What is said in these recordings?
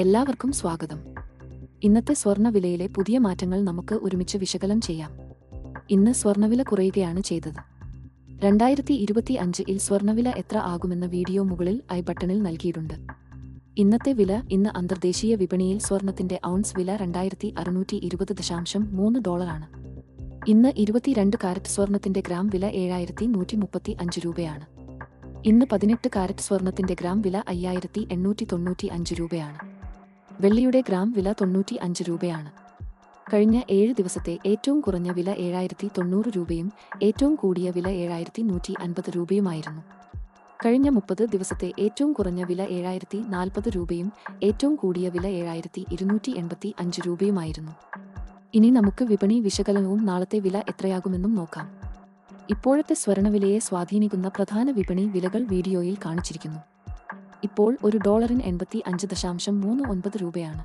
എല്ലാവർക്കും സ്വാഗതം. ഇന്നത്തെ സ്വർണവിലയിലെ പുതിയ മാറ്റങ്ങൾ നമുക്ക് ഒരുമിച്ച് വിശകലനം ചെയ്യാം. ഇന്ന് സ്വർണവില കുറയുകയാണ് ചെയ്തത്. രണ്ടായിരത്തി ഇരുപത്തി അഞ്ചിൽ സ്വർണവില എത്ര ആകുമെന്ന വീഡിയോ മുകളിൽ ഐ ബട്ടണിൽ നൽകിയിട്ടുണ്ട്. ഇന്നത്തെ വില ഇന്ന് അന്തർദേശീയ വിപണിയിൽ സ്വർണത്തിന്റെ ഔൺസ് വില രണ്ടായിരത്തി അറുന്നൂറ്റി ഇരുപത് ദശാംശം മൂന്ന് ഡോളറാണ്. ഇന്ന് ഇരുപത്തിരണ്ട് കാരറ്റ് സ്വർണത്തിന്റെ ഗ്രാം വില ഏഴായിരത്തി നൂറ്റി മുപ്പത്തി അഞ്ച് രൂപയാണ്. ഇന്ന് പതിനെട്ട് കാരറ്റ് സ്വർണത്തിന്റെ ഗ്രാം വില അയ്യായിരത്തി എണ്ണൂറ്റി തൊണ്ണൂറ്റി അഞ്ച് രൂപയാണ്. വെള്ളിയുടെ ഗ്രാം വില തൊണ്ണൂറ്റി അഞ്ച് രൂപയാണ്. കഴിഞ്ഞ ഏഴ് ദിവസത്തെ ഏറ്റവും കുറഞ്ഞ വില ഏഴായിരത്തി തൊണ്ണൂറ് രൂപയും ഏറ്റവും കൂടിയ വില ഏഴായിരത്തി നൂറ്റി അൻപത് രൂപയുമായിരുന്നു. കഴിഞ്ഞ മുപ്പത് ദിവസത്തെ ഏറ്റവും കുറഞ്ഞ വില ഏഴായിരത്തി നാൽപ്പത് രൂപയും ഏറ്റവും കൂടിയ വില ഏഴായിരത്തി ഇരുന്നൂറ്റി എൺപത്തി അഞ്ച് രൂപയുമായിരുന്നു. ഇനി നമുക്ക് വിപണി വിശകലനവും നാളത്തെ വില എത്രയാകുമെന്നും നോക്കാം. ഇപ്പോഴത്തെ സ്വർണവിലയെ സ്വാധീനിക്കുന്ന പ്രധാന വിപണി വിലകൾ വീഡിയോയിൽ കാണിച്ചിരിക്കുന്നു. ഇപ്പോൾ ഒരു ഡോളറിന് എൺപത്തി അഞ്ച് ദശാംശം മൂന്ന് ഒൻപത് രൂപയാണ്.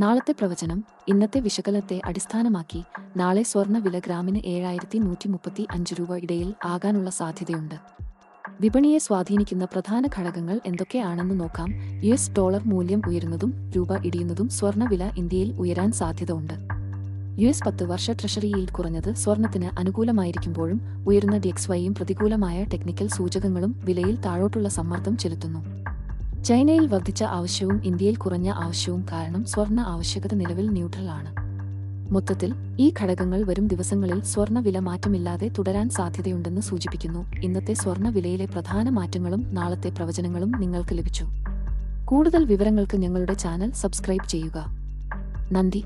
നാളത്തെ പ്രവചനം ഇന്നത്തെ വിശകലനത്തെ അടിസ്ഥാനമാക്കി നാളെ സ്വർണ വില ഗ്രാമിന് ഏഴായിരത്തി നൂറ്റി മുപ്പത്തി അഞ്ച് രൂപ ഇടയിൽ ആകാനുള്ള സാധ്യതയുണ്ട്. വിപണിയെ സ്വാധീനിക്കുന്ന പ്രധാന ഘടകങ്ങൾ എന്തൊക്കെയാണെന്ന് നോക്കാം. യു എസ് ഡോളർ മൂല്യം ഉയരുന്നതും രൂപ ഇടിയുന്നതും സ്വർണവില ഇന്ത്യയിൽ ഉയരാൻ സാധ്യത ഉണ്ട് യു എസ് പത്ത് വർഷ ട്രഷറിയിൽ കുറഞ്ഞത് സ്വർണത്തിന് അനുകൂലമായിരിക്കുമ്പോഴും ഉയരുന്ന ഡിഎക്സ്വൈയും പ്രതികൂലമായ ടെക്നിക്കൽ സൂചകങ്ങളും വിലയിൽ താഴോട്ടുള്ള സമ്മർദ്ദം ചെലുത്തുന്നു. ചൈനയിൽ വർദ്ധിച്ച ആവശ്യവും ഇന്ത്യയിൽ കുറഞ്ഞ ആവശ്യവും കാരണം സ്വർണ ആവശ്യകത നിലവിൽ ന്യൂട്രൽ ആണ്. മൊത്തത്തിൽ ഈ ഘടകങ്ങൾ വരും ദിവസങ്ങളിൽ സ്വർണ വില മാറ്റമില്ലാതെ തുടരാൻ സാധ്യതയുണ്ടെന്ന് സൂചിപ്പിക്കുന്നു. ഇന്നത്തെ സ്വർണ വിലയിലെ പ്രധാന മാറ്റങ്ങളും നാളത്തെ പ്രവചനങ്ങളും നിങ്ങൾക്ക് ലഭിച്ചു. കൂടുതൽ വിവരങ്ങൾക്ക് ഞങ്ങളുടെ ചാനൽ സബ്സ്ക്രൈബ് ചെയ്യുക. നന്ദി.